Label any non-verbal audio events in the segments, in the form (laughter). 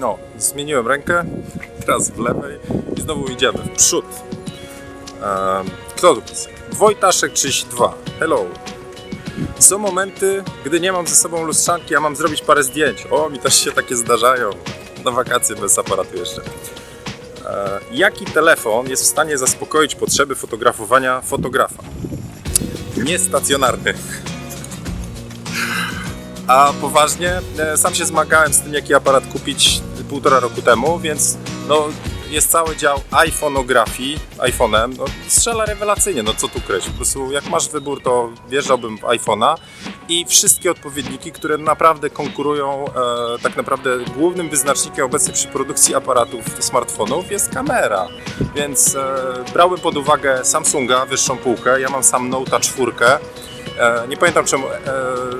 No, zmieniłem rękę, teraz w lewej i znowu idziemy w przód. Ehm, kto tu pisał? Wojtaszek 32. Hello. Są momenty, gdy nie mam ze sobą lustrzanki, a mam zrobić parę zdjęć. O, mi też się takie zdarzają. Na wakacje bez aparatu jeszcze. E, jaki telefon jest w stanie zaspokoić potrzeby fotografowania fotografa? Niestacjonarny. A poważnie, e, sam się zmagałem z tym, jaki aparat kupić półtora roku temu, więc no, jest cały dział iPhoneografii, iPhone'em, no, strzela rewelacyjnie, no co tu kryć, po prostu jak masz wybór, to wjeżdżałbym w iPhone'a i wszystkie odpowiedniki, które naprawdę konkurują, e, tak naprawdę głównym wyznacznikiem obecnie przy produkcji aparatów smartfonów jest kamera, więc e, brałem pod uwagę Samsunga, wyższą półkę, ja mam sam Note'a 4, E, Nie pamiętam czemu e,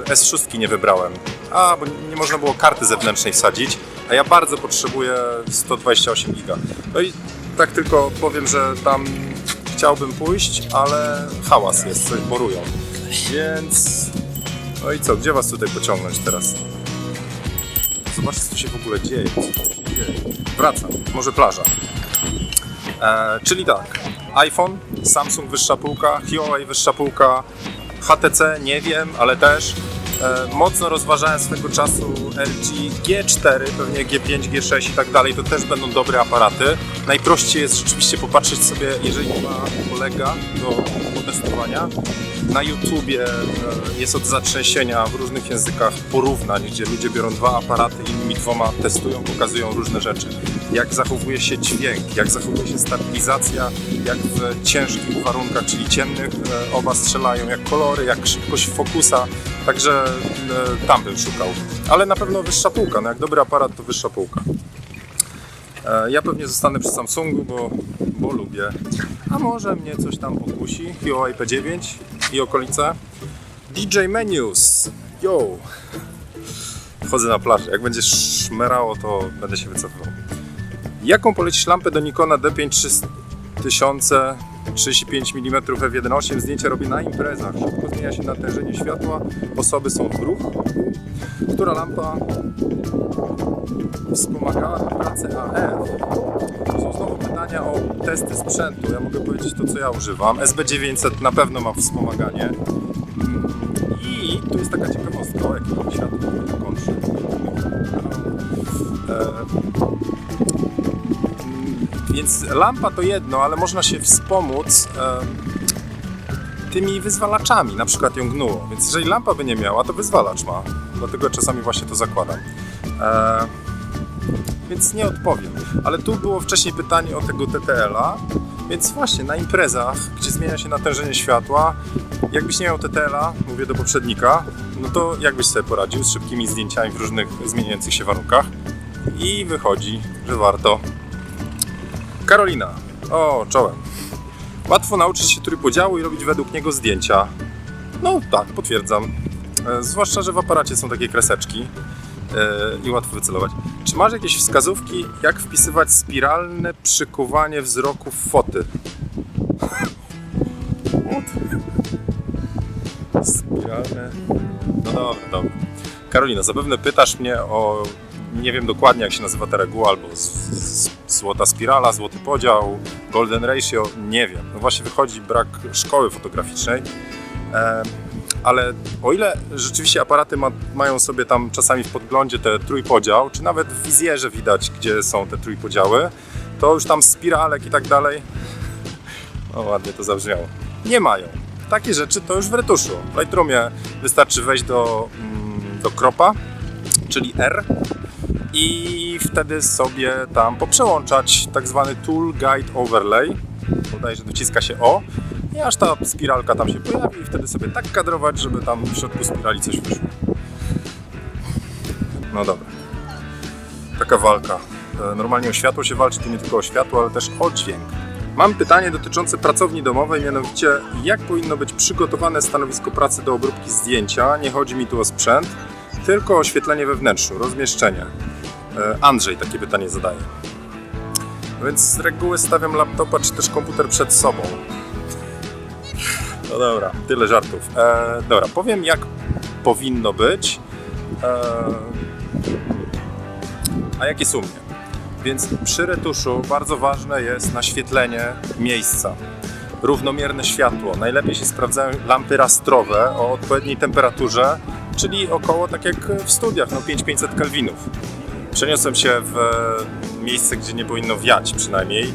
S6 nie wybrałem. A, bo nie można było karty zewnętrznej wsadzić, a ja bardzo potrzebuję 128 giga. No i tak tylko powiem, że tam chciałbym pójść, ale hałas jest, coś borują. Więc... No i co, gdzie was tutaj pociągnąć teraz? Zobaczcie, co się w ogóle dzieje. Dzieje. Wracam, może plaża. E, czyli tak, iPhone, Samsung wyższa półka, Huawei wyższa półka, HTC nie wiem, ale też mocno rozważałem swego czasu LG G4, pewnie G5, G6 i tak dalej, to też będą dobre aparaty. Najprościej jest rzeczywiście popatrzeć sobie, jeżeli ma kolega do potestowania. Na YouTubie e, jest od zatrzęsienia w różnych językach porównań, gdzie ludzie biorą dwa aparaty i nimi dwoma testują, pokazują różne rzeczy. Jak zachowuje się dźwięk, jak zachowuje się stabilizacja, jak w ciężkich warunkach, czyli ciemnych, e, oba strzelają, jak kolory, jak szybkość fokusa. Także e, tam bym szukał. Ale na pewno wyższa półka. No jak dobry aparat, to wyższa półka. E, Ja pewnie zostanę przy Samsungu, bo, bo lubię. A może mnie coś tam pokusi. Huawei P9 i okolice. DJ Menus. Yo! Wchodzę na plażę. Jak będzie szmerało, to będę się wycofywał. Jaką polecisz lampę do Nikona D5 3000 35 mm f1.8 zdjęcia robię na imprezach. Szybko zmienia się natężenie światła, osoby są w ruchu. Która lampa wspomagałaby pracę AF? To są znowu pytania o testy sprzętu. Ja mogę powiedzieć to, co ja używam. SB900 na pewno ma wspomaganie. Mm, I tu jest taka ciekawostka, o jakim światło kontrze. E, więc lampa to jedno, ale można się wspomóc e, tymi wyzwalaczami, na przykład ją gnuło. Więc jeżeli lampa by nie miała, to wyzwalacz ma. Dlatego czasami właśnie to zakładam. E, więc nie odpowiem. Ale tu było wcześniej pytanie o tego TTL-a. Więc właśnie na imprezach, gdzie zmienia się natężenie światła, jakbyś nie miał TTL-a, mówię do poprzednika, no to jakbyś sobie poradził z szybkimi zdjęciami w różnych zmieniających się warunkach. I wychodzi, że warto. Karolina. O, czołem. Łatwo nauczyć się trójpodziału i robić według niego zdjęcia. No tak, potwierdzam. E, zwłaszcza, że w aparacie są takie kreseczki e, i łatwo wycelować. Czy masz jakieś wskazówki, jak wpisywać spiralne przykuwanie wzroku w foty? Spiralne. No dobra, dobra. Karolina, zapewne pytasz mnie o. Nie wiem dokładnie, jak się nazywa ta reguła, albo złota spirala, złoty podział, golden ratio, nie wiem. No właśnie wychodzi brak szkoły fotograficznej. Ale o ile rzeczywiście aparaty ma, mają sobie tam czasami w podglądzie te trójpodział, czy nawet w wizjerze widać, gdzie są te trójpodziały, to już tam spiralek i tak dalej. (laughs) O, ładnie to zabrzmiało. Nie mają. Takie rzeczy to już w retuszu. W Lightroomie wystarczy wejść do, mm, do kropa, czyli R i wtedy sobie tam poprzełączać tak zwany Tool Guide Overlay. Bodajże dociska się O i aż ta spiralka tam się pojawi i wtedy sobie tak kadrować, żeby tam w środku spirali coś wyszło. No dobra. Taka walka. E, Normalnie o światło się walczy, tu nie tylko o światło, ale też o dźwięk. Mam pytanie dotyczące pracowni domowej, mianowicie jak powinno być przygotowane stanowisko pracy do obróbki zdjęcia. Nie chodzi mi tu o sprzęt, tylko o oświetlenie we wnętrzu, rozmieszczenie. E, Andrzej takie pytanie zadaje. No więc z reguły stawiam laptopa czy też komputer przed sobą. No dobra, tyle żartów. E, dobra, powiem jak powinno być. E, A jak jest u mnie? Więc przy retuszu bardzo ważne jest naświetlenie miejsca. Równomierne światło. Najlepiej się sprawdzają lampy rastrowe o odpowiedniej temperaturze, czyli około tak jak w studiach, no 5500 kelwinów. Przeniosłem się w miejsce, gdzie nie powinno wiać przynajmniej,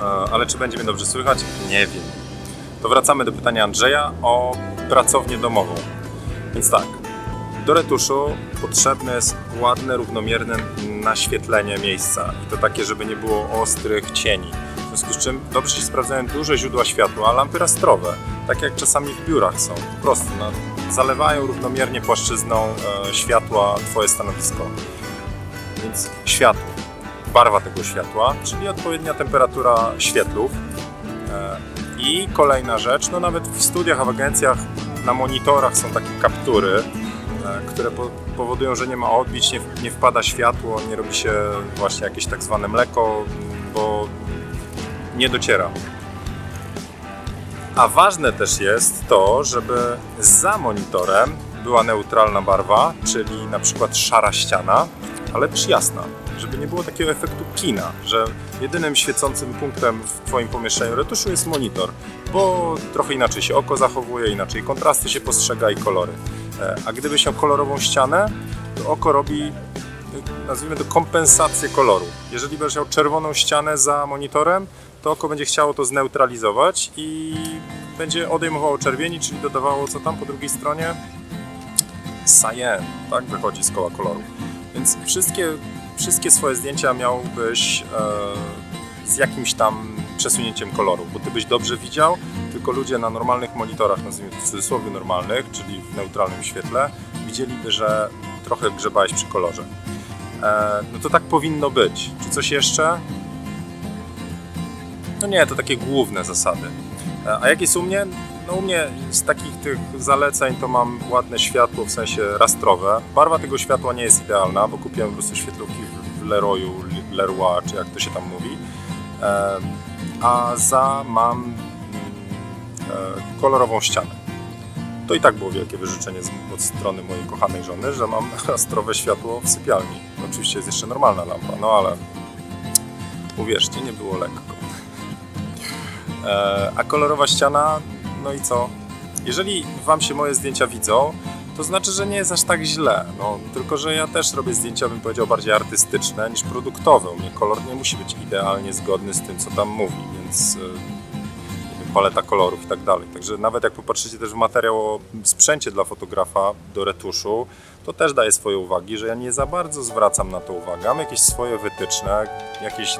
E, ale czy będzie mnie dobrze słychać? Nie wiem. To wracamy do pytania Andrzeja o pracownię domową. Więc tak, do retuszu potrzebne jest ładne, równomierne naświetlenie miejsca. I to takie, żeby nie było ostrych cieni. W związku z czym dobrze się sprawdzają duże źródła światła, lampy rastrowe, tak jak czasami w biurach są. Po prostu no, zalewają równomiernie płaszczyzną e, światła Twoje stanowisko. Więc światło, barwa tego światła, czyli odpowiednia temperatura świetlów. E, I kolejna rzecz, no nawet w studiach, w agencjach na monitorach są takie kaptury, e, które po, powodują, że nie ma odbić, nie wpada światło, nie robi się właśnie jakieś tak zwane mleko, bo nie dociera. A ważne też jest to, żeby za monitorem była neutralna barwa, czyli na przykład szara ściana, ale też jasna, żeby nie było takiego efektu kina, że jedynym świecącym punktem w Twoim pomieszczeniu retuszu jest monitor, bo trochę inaczej się oko zachowuje, inaczej kontrasty się postrzega i kolory. E, A gdybyś miał kolorową ścianę, to oko robi, e, nazwijmy to, kompensację koloru. Jeżeli będziesz miał czerwoną ścianę za monitorem, to oko będzie chciało to zneutralizować i będzie odejmowało czerwieni, czyli dodawało co tam po drugiej stronie? Cyan, tak? Wychodzi z koła koloru. Więc wszystkie, wszystkie swoje zdjęcia miałbyś e, z jakimś tam przesunięciem koloru, bo ty byś dobrze widział, tylko ludzie na normalnych monitorach, nazwijmy to w cudzysłowie normalnych, czyli w neutralnym świetle, widzieliby, że trochę grzebałeś przy kolorze. E, no to tak powinno być. Czy coś jeszcze? No nie, to takie główne zasady. E, A jak jest u mnie? No u mnie z takich tych zaleceń to mam ładne światło, w sensie rastrowe. Barwa tego światła nie jest idealna, bo kupiłem po prostu świetlówki w- Leroyu, Leroy, czy jak to się tam mówi. A za mam mm, e, kolorową ścianę. To i tak było wielkie wyżyczenie z, od strony mojej kochanej żony, że mam (laughs) rastrowe światło w sypialni. Oczywiście jest jeszcze normalna lampa, no ale uwierzcie, nie było lekko. (laughs) E, a kolorowa ściana, no i co? Jeżeli Wam się moje zdjęcia widzą, to znaczy, że nie jest aż tak źle. No, tylko, że ja też robię zdjęcia, bym powiedział, bardziej artystyczne niż produktowe. U mnie kolor nie musi być idealnie zgodny z tym, co tam mówi, więc e, paleta kolorów i tak dalej. Także nawet jak popatrzycie też w materiał o sprzęcie dla fotografa do retuszu, to też daje swoje uwagi, że ja nie za bardzo zwracam na to uwagę. Mam jakieś swoje wytyczne, jakieś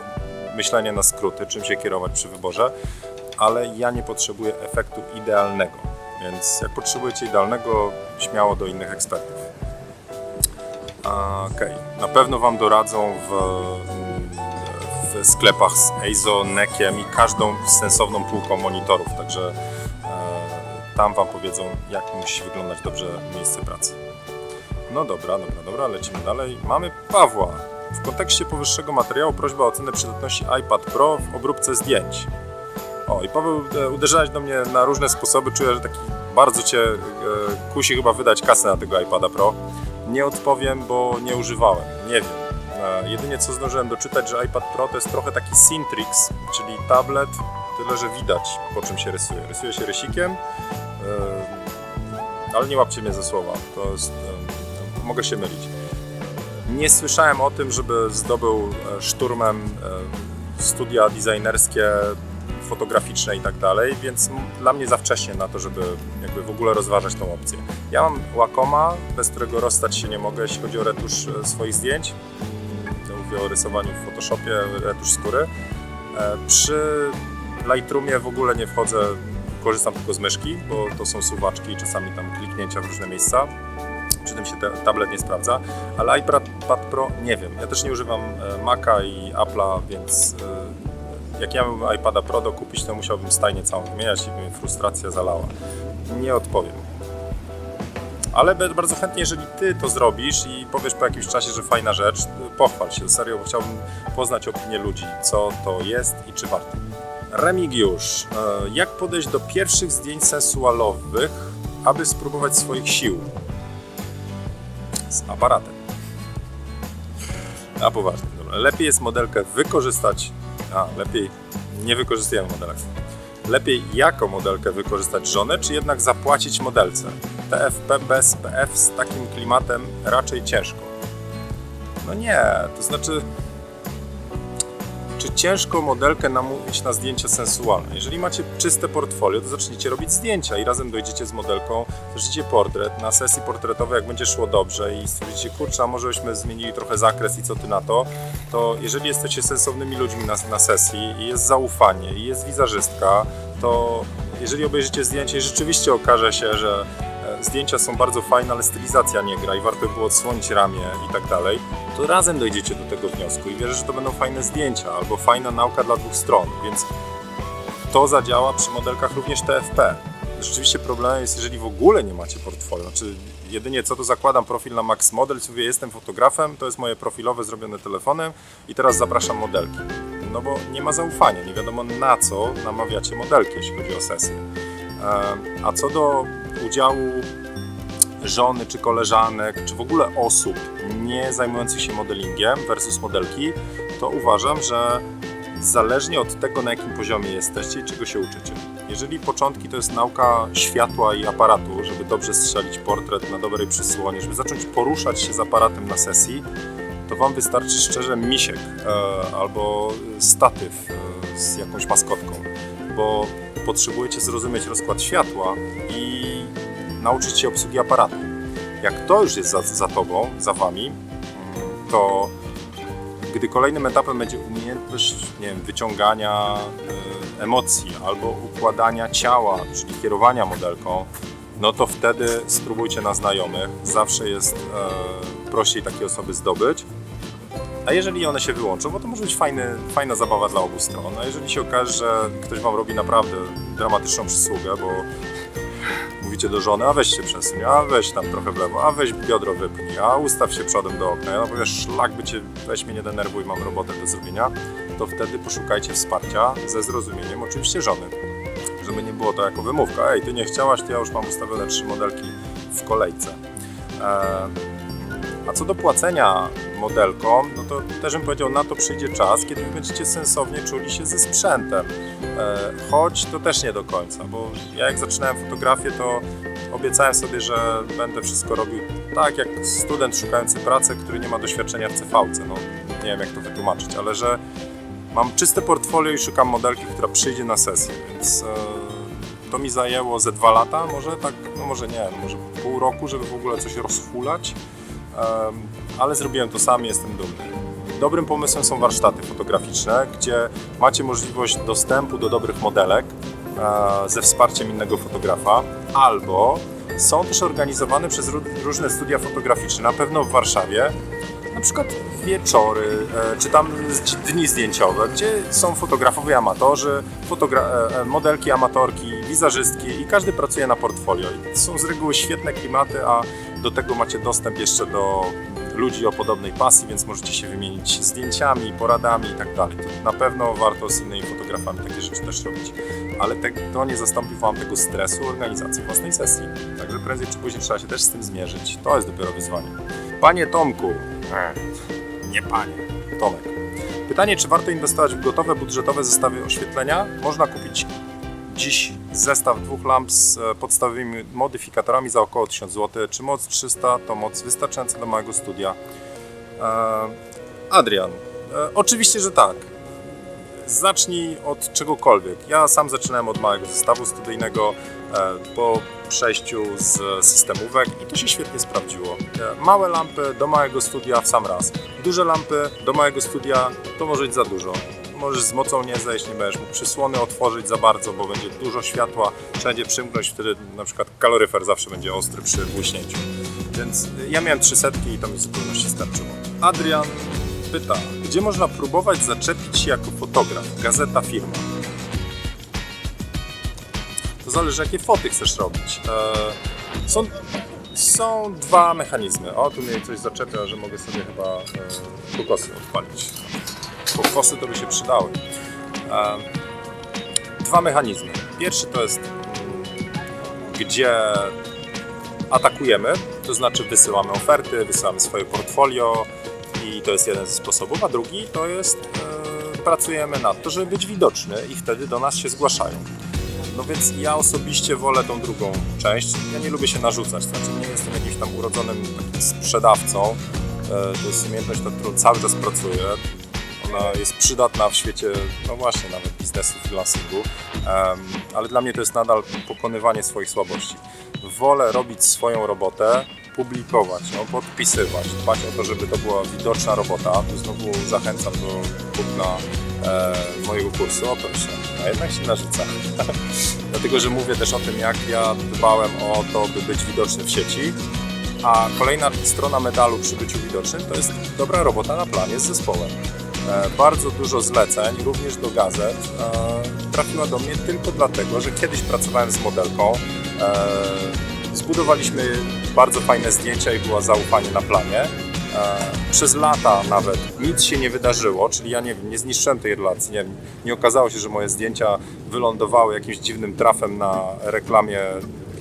myślenie na skróty, czym się kierować przy wyborze, ale ja nie potrzebuję efektu idealnego. Więc jak potrzebujecie idealnego, śmiało do innych ekspertów. Okej, na pewno Wam doradzą w, w sklepach z EIZO, i każdą sensowną półką monitorów, także e, tam Wam powiedzą, jak musi wyglądać dobrze miejsce pracy. No dobra, dobra, dobra, lecimy dalej. Mamy Pawła. W kontekście powyższego materiału prośba o ocenę przydatności iPad Pro w obróbce zdjęć. O, i Paweł, e, uderzałeś do mnie na różne sposoby. Czuję, że taki bardzo Cię e, kusi chyba wydać kasę na tego iPada Pro. Nie odpowiem, bo nie używałem. Nie wiem. E, jedynie co zdążyłem doczytać, że iPad Pro to jest trochę taki Cintrix, czyli tablet, tyle że widać po czym się rysuje. Rysuje się rysikiem, e, ale nie łapcie mnie za słowa. To jest, e, mogę się mylić. Nie słyszałem o tym, żeby zdobył e, szturmem e, studia designerskie, fotograficzne i tak dalej, więc dla mnie za wcześnie na to, żeby jakby w ogóle rozważać tą opcję. Ja mam Wacoma, bez którego rozstać się nie mogę, jeśli chodzi o retusz e, swoich zdjęć. Mówię o rysowaniu w Photoshopie, retusz skóry. E, Przy Lightroomie w ogóle nie wchodzę, korzystam tylko z myszki, bo to są suwaczki i czasami tam kliknięcia w różne miejsca przy tym się tablet nie sprawdza, ale iPad Pad Pro nie wiem. Ja też nie używam e, Maca i Apple'a, więc jak ja bym iPada Pro dokupić, to musiałbym stajnię całą wymieniać i by mnie frustracja zalała. Nie odpowiem. Ale bardzo chętnie, jeżeli Ty to zrobisz i powiesz po jakimś czasie, że fajna rzecz, pochwal się. Serio, bo chciałbym poznać opinię ludzi, co to jest i czy warto. Remigiusz, e, jak podejść do pierwszych zdjęć sensualowych, aby spróbować swoich sił? z aparatem. A poważnie, dobra. Lepiej jest modelkę wykorzystać. A, lepiej nie wykorzystujemy modelek. Lepiej jako modelkę wykorzystać żonę, czy jednak zapłacić modelce? TFP bez PF z takim klimatem raczej ciężko. No nie, to znaczy. Czy ciężko modelkę namówić na zdjęcia sensualne? Jeżeli macie czyste portfolio, to zacznijcie robić zdjęcia i razem dojdziecie z modelką, zaczniecie portret. Na sesji portretowej, jak będzie szło dobrze i stwierdzicie, kurczę, może byśmy zmienili trochę zakres i co ty na to, to jeżeli jesteście sensownymi ludźmi na, na sesji i jest zaufanie i jest wizerzystka, to jeżeli obejrzycie zdjęcie i rzeczywiście okaże się, że zdjęcia są bardzo fajne, ale stylizacja nie gra i warto było odsłonić ramię i tak dalej, to razem dojdziecie do tego wniosku i wierzę, że to będą fajne zdjęcia albo fajna nauka dla dwóch stron, więc to zadziała przy modelkach również TFP. Rzeczywiście problemem jest, jeżeli w ogóle nie macie portfolio, znaczy jedynie co to zakładam profil na Max Model, mówię, jestem fotografem, to jest moje profilowe zrobione telefonem i teraz zapraszam modelki. No bo nie ma zaufania, nie wiadomo na co namawiacie modelki, jeśli chodzi o sesję. E, A co do udziału żony czy koleżanek, czy w ogóle osób nie zajmujących się modelingiem versus modelki, to uważam, że zależnie od tego, na jakim poziomie jesteście i czego się uczycie. Jeżeli początki to jest nauka światła i aparatu, żeby dobrze strzelić portret na dobrej przysłonie, żeby zacząć poruszać się z aparatem na sesji, to Wam wystarczy szczerze misiek e, albo statyw e, z jakąś maskotką, bo potrzebujecie zrozumieć rozkład światła i nauczyć się obsługi aparatu. Jak to już jest za, za Tobą, za Wami, mm, to gdy kolejnym etapem będzie umiejętność nie wiem, wyciągania e, emocji albo układania ciała, czyli kierowania modelką, no to wtedy spróbujcie na znajomych. Zawsze jest e, prościej takie osoby zdobyć. A jeżeli one się wyłączą, bo to może być fajny, fajna zabawa dla obu stron. A jeżeli się okaże, że ktoś Wam robi naprawdę dramatyczną przysługę, bo mówicie do żony, a weź się przesuń, a weź tam trochę w lewo, a weź biodro wypnij, a ustaw się przodem do okna, ja powiesz, szlak by cię, weź mnie nie denerwuj, mam robotę do zrobienia, to wtedy poszukajcie wsparcia ze zrozumieniem oczywiście żony. Żeby nie było to jako wymówka, ej, ty nie chciałaś, to ja już mam ustawione trzy modelki w kolejce. Eee, a co do płacenia modelkom, no to też bym powiedział, na to przyjdzie czas, kiedy będziecie sensownie czuli się ze sprzętem. E, choć to też nie do końca, bo ja jak zaczynałem fotografię, to obiecałem sobie, że będę wszystko robił tak jak student szukający pracy, który nie ma doświadczenia w CV-ce. No, nie wiem jak to wytłumaczyć, ale że mam czyste portfolio i szukam modelki, która przyjdzie na sesję, więc e, to mi zajęło ze dwa lata, może tak, no może nie, może pół roku, żeby w ogóle coś rozhulać. Ale zrobiłem to sam i jestem dumny. Dobrym pomysłem są warsztaty fotograficzne, gdzie macie możliwość dostępu do dobrych modelek e, ze wsparciem innego fotografa, albo są też organizowane przez ró- różne studia fotograficzne, na pewno w Warszawie, na przykład wieczory, e, czy tam dni zdjęciowe, gdzie są fotografowie amatorzy, fotogra- e, modelki amatorki, wizerzystki i każdy pracuje na portfolio. I są z reguły świetne klimaty, a do tego macie dostęp jeszcze do ludzi o podobnej pasji, więc możecie się wymienić zdjęciami, poradami i tak dalej. Na pewno warto z innymi fotografami takie rzeczy też robić. Ale te, to nie zastąpi Wam tego stresu organizacji własnej sesji. Także prędzej czy później trzeba się też z tym zmierzyć. To jest dopiero wyzwanie. Panie Tomku, nie panie, Tomek. Pytanie, czy warto inwestować w gotowe budżetowe zestawy oświetlenia? Można kupić dziś zestaw dwóch lamp z e, podstawowymi modyfikatorami za około 1000 zł. Czy moc 300 to moc wystarczająca do małego studia? E, Adrian, e, oczywiście, że tak. Zacznij od czegokolwiek. Ja sam zaczynałem od małego zestawu studyjnego po przejściu z systemówek i to się świetnie sprawdziło. Małe lampy do małego studia w sam raz. Duże lampy do małego studia to może być za dużo. Możesz z mocą nie zejść, nie będziesz mógł przysłony otworzyć za bardzo, bo będzie dużo światła, wszędzie przymknąć, wtedy na przykład kaloryfer zawsze będzie ostry przy błyśnięciu. Więc ja miałem 300 i to mi zupełności starczyło. Adrian pyta, gdzie można próbować zaczepić się jako fotograf? Gazeta, firma. To zależy, jakie foty chcesz robić. E, są, są dwa mechanizmy. O, tu mnie coś zaczepia, że mogę sobie chyba e, kokosy odpalić. Kokosy to by się przydały. Dwa mechanizmy. Pierwszy to jest, gdzie atakujemy, to znaczy wysyłamy oferty, wysyłamy swoje portfolio I to jest jeden ze sposobów, a drugi to jest e, pracujemy nad to, żeby być widoczny i wtedy do nas się zgłaszają. No więc ja osobiście wolę tą drugą część. Ja nie lubię się narzucać, znaczy nie jestem jakimś tam urodzonym sprzedawcą. E, To jest umiejętność, nad którą cały czas pracuję. Ona jest przydatna w świecie, no właśnie, nawet biznesu, freelancingu, ale dla mnie to jest nadal pokonywanie swoich słabości. Wolę robić swoją robotę, publikować ją, podpisywać, dbać o to, żeby to była widoczna robota. Tu znowu zachęcam do kupna e, mojego kursu. O proszę, a jednak się narzuca. (laughs) Dlatego, że mówię też o tym, jak ja dbałem o to, by być widoczny w sieci. A kolejna strona medalu przy byciu widocznym to jest dobra robota na planie z zespołem. E, Bardzo dużo zleceń, również do gazet, e, trafiła do mnie tylko dlatego, że kiedyś pracowałem z modelką. e, Zbudowaliśmy bardzo fajne zdjęcia i było zaufanie na planie. Przez lata nawet nic się nie wydarzyło, czyli ja nie, nie zniszczyłem tej relacji. Nie, nie okazało się, że moje zdjęcia wylądowały jakimś dziwnym trafem na reklamie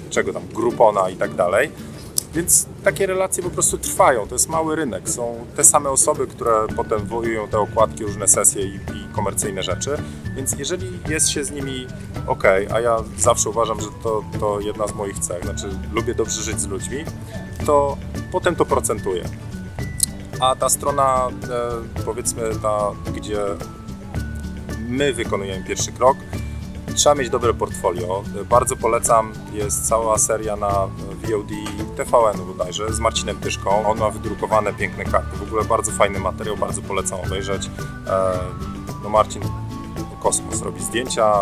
czego tam, Groupona i tak dalej. Więc takie relacje po prostu trwają. To jest mały rynek. Są te same osoby, które potem wojują te okładki, różne sesje i, i komercyjne rzeczy. Więc jeżeli jest się z nimi ok, a ja zawsze uważam, że to, to jedna z moich cech, znaczy lubię dobrze żyć z ludźmi, to potem to procentuje. A ta strona, e, powiedzmy, ta, gdzie my wykonujemy pierwszy krok, Trzeba mieć dobre portfolio. Bardzo polecam, jest cała seria na VOD TVN bodajże z Marcinem Tyszką. On ma wydrukowane piękne karty. W ogóle bardzo fajny materiał, bardzo polecam obejrzeć. E, No Marcin kosmos robi zdjęcia.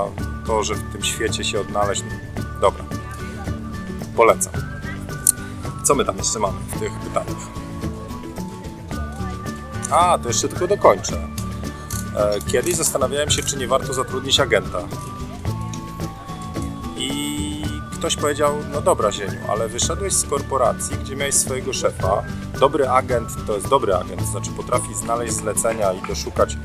To, że w tym świecie się odnaleźć, dobra. Polecam. Co my tam jeszcze mamy w tych pytaniach? A, to jeszcze tylko dokończę. E, Kiedyś zastanawiałem się, czy nie warto zatrudnić agenta. Ktoś powiedział, no dobra Zieniu, ale wyszedłeś z korporacji, gdzie miałeś swojego szefa. Dobry agent to jest dobry agent, znaczy potrafi znaleźć zlecenia i doszukać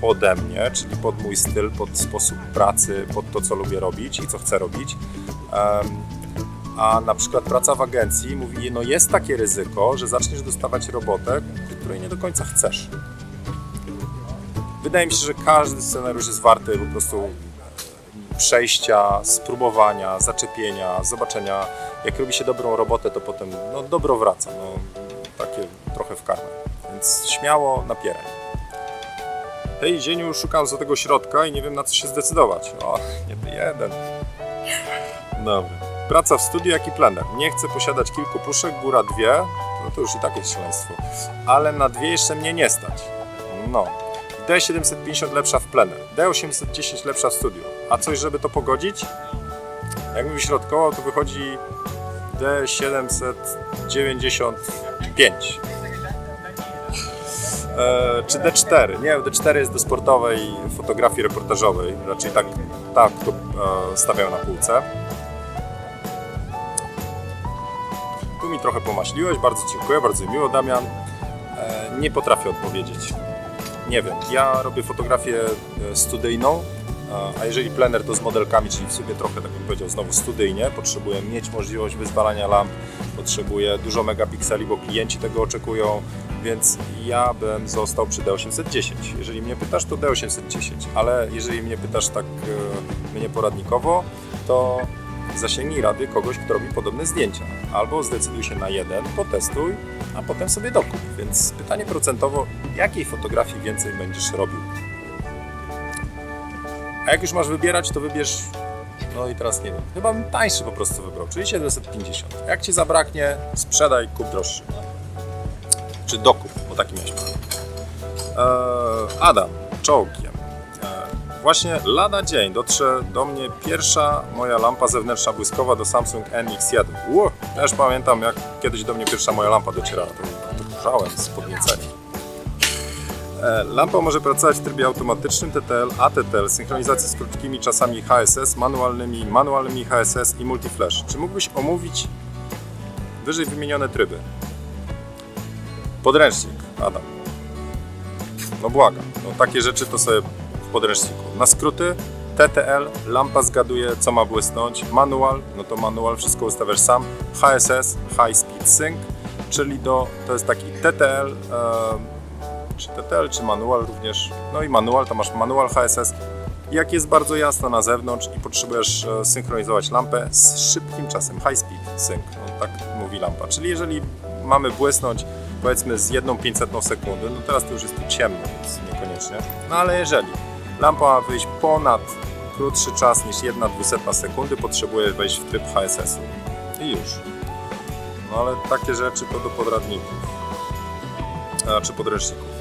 pode mnie, czyli pod mój styl, pod sposób pracy, pod to, co lubię robić i co chcę robić. A na przykład praca w agencji mówi, no jest takie ryzyko, że zaczniesz dostawać robotę, której nie do końca chcesz. Wydaje mi się, że każdy scenariusz jest warty po prostu przejścia, spróbowania, zaczepienia, zobaczenia. Jak robi się dobrą robotę, to potem no, dobro wraca. No, takie trochę w karmę. Więc śmiało napieraj. Hej, Zieniu, szukam za tego środka i nie wiem na co się zdecydować. O, nie jeden. Dobra. Praca w studiu, jak i plener. Nie chcę posiadać kilku puszek, góra dwie. No to już i tak jest szaleństwo. Ale na dwie jeszcze mnie nie stać. No. D750 lepsza w plener, D810 lepsza w studiu. A coś, żeby to pogodzić? Jakbym wyśrodkował, to wychodzi D795. E, czy D4? Nie, D4 jest do sportowej fotografii reportażowej. Raczej tak, tak to e, stawiam na półce. Tu mi trochę pomaśliłeś, bardzo dziękuję, bardzo miło Damian. E, nie potrafię odpowiedzieć. Nie wiem, ja robię fotografię e, studyjną, a- jeżeli plener to z modelkami, czyli w sumie trochę, tak bym powiedział, znowu studyjnie, potrzebuję mieć możliwość wyzwalania lamp, potrzebuję dużo megapikseli, bo klienci tego oczekują, więc ja bym został przy D810. Jeżeli mnie pytasz, to D810, ale jeżeli mnie pytasz tak e, mnie poradnikowo, to zasięgnij rady kogoś, kto robi podobne zdjęcia. Albo zdecyduj się na jeden, potestuj, a potem sobie dokup. Więc pytanie procentowo, jakiej fotografii więcej będziesz robił? A jak już masz wybierać, to wybierz, no i teraz nie wiem, chyba bym tańszy po prostu wybrał, czyli 750. Jak Ci zabraknie, sprzedaj, kup droższy. Czy dokup, bo taki miałeś plan. Eee, Adam, czołgiem. Właśnie lada dzień dotrze do mnie pierwsza moja lampa zewnętrzna błyskowa do Samsung NX1. Ło, też pamiętam jak kiedyś do mnie pierwsza moja lampa docierała, to, grzałem z podniecenia. E, Lampa może pracować w trybie automatycznym TTL, ATTL, synchronizacji z krótkimi czasami HSS, manualnymi, manualnymi HSS i multiflash. Czy mógłbyś omówić wyżej wymienione tryby? Podręcznik, Adam. No błagam, no takie rzeczy to sobie podręczniku. Na skróty TTL, lampa zgaduje co ma błysnąć, manual, no to manual, wszystko ustawiasz sam, HSS, High Speed Sync, czyli do, to jest taki TTL, e, czy TTL, czy manual również. No i manual, to masz manual HSS. Jak jest bardzo jasno na zewnątrz i potrzebujesz e, synchronizować lampę z szybkim czasem, high speed sync, no, tak mówi lampa. Czyli jeżeli mamy błysnąć powiedzmy z 1 500 sekundy, no teraz to już jest tu ciemno, więc niekoniecznie. No ale jeżeli lampa ma wyjść ponad krótszy czas niż 1 200 sekundy, potrzebuje wejść w tryb HSS-u. I już. No ale takie rzeczy to do podradników. Znaczy podręczników.